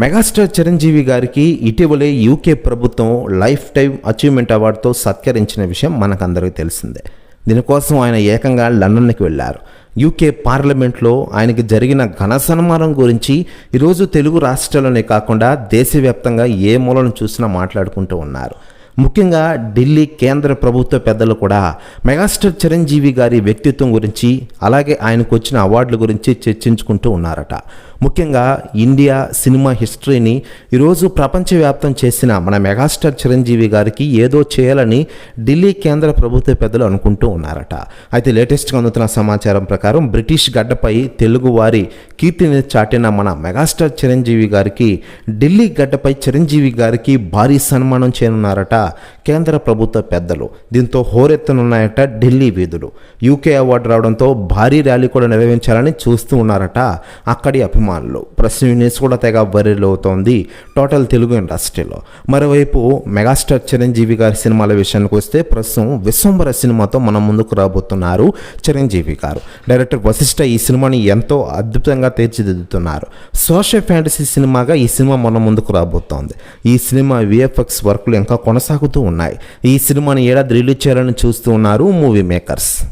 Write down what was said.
Megastar Chiranjeevi గారికి ఇటీవలే UK ప్రభుత్వం లైఫ్ టైం అచీవ్మెంట్ అవార్డుతో సత్కరించిన విషయం మనకందరికీ తెలిసిందే. దీనికోసం ఆయన ఏకంగా లండన్కి వెళ్ళారు. యూకే పార్లమెంట్లో ఆయనకి జరిగిన ఘన సన్మానం గురించి ఈరోజు తెలుగు రాష్ట్రాల్లోనే కాకుండా దేశవ్యాప్తంగా ఏ మూలను చూసినా మాట్లాడుకుంటూ ఉన్నారు. ముఖ్యంగా ఢిల్లీ కేంద్ర ప్రభుత్వ పెద్దలు కూడా మెగాస్టార్ చిరంజీవి గారి వ్యక్తిత్వం గురించి అలాగే ఆయనకు వచ్చిన అవార్డుల గురించి చర్చించుకుంటూ ఉన్నారట. ముఖ్యంగా ఇండియా సినిమా హిస్టరీని ఈరోజు ప్రపంచవ్యాప్తం చేసిన మన మెగాస్టార్ చిరంజీవి గారికి ఏదో చేయాలని ఢిల్లీ కేంద్ర ప్రభుత్వ పెద్దలు అనుకుంటూ ఉన్నారట. అయితే లేటెస్ట్గా అందుతున్న సమాచారం ప్రకారం బ్రిటిష్ గడ్డపై తెలుగు వారి కీర్తిని చాటిన మన మెగాస్టార్ చిరంజీవి గారికి ఢిల్లీ గడ్డపై చిరంజీవి గారికి భారీ సన్మానం చేయనున్నారట కేంద్ర ప్రభుత్వ పెద్దలు. దీంతో హోరెత్తనున్నాయట ఢిల్లీ వీధులు. యూకే అవార్డు రావడంతో భారీ ర్యాలీ కూడా నిర్వహించాలని చూస్తూ ఉన్నారట అక్కడి అభిమానులు. ప్రస్తుతం ఈ న్యూస్ కూడా తెగ అవుతోంది టోటల్ తెలుగు ఇండస్ట్రీలో. మరోవైపు మెగాస్టార్ చిరంజీవి గారి సినిమాల విషయానికి వస్తే ప్రస్తుతం విశ్వంబర సినిమాతో మన ముందుకు రాబోతున్నారు చిరంజీవి గారు. డైరెక్టర్ వశిష్ఠ ఈ సినిమాని ఎంతో అద్భుతంగా తీర్చిదిద్దుతున్నారు. సోషల్ ఫ్యాంటసీ సినిమాగా ఈ సినిమా మన ముందుకు రాబోతోంది. ఈ సినిమా విఎఫ్ఎక్స్ వర్క్లు ఇంకా కొనసాగుతూ ఉన్నాయి. ఈ సినిమాని ఏడాది రిలీజ్ చేయాలని చూస్తూ ఉన్నారు మూవీ మేకర్స్.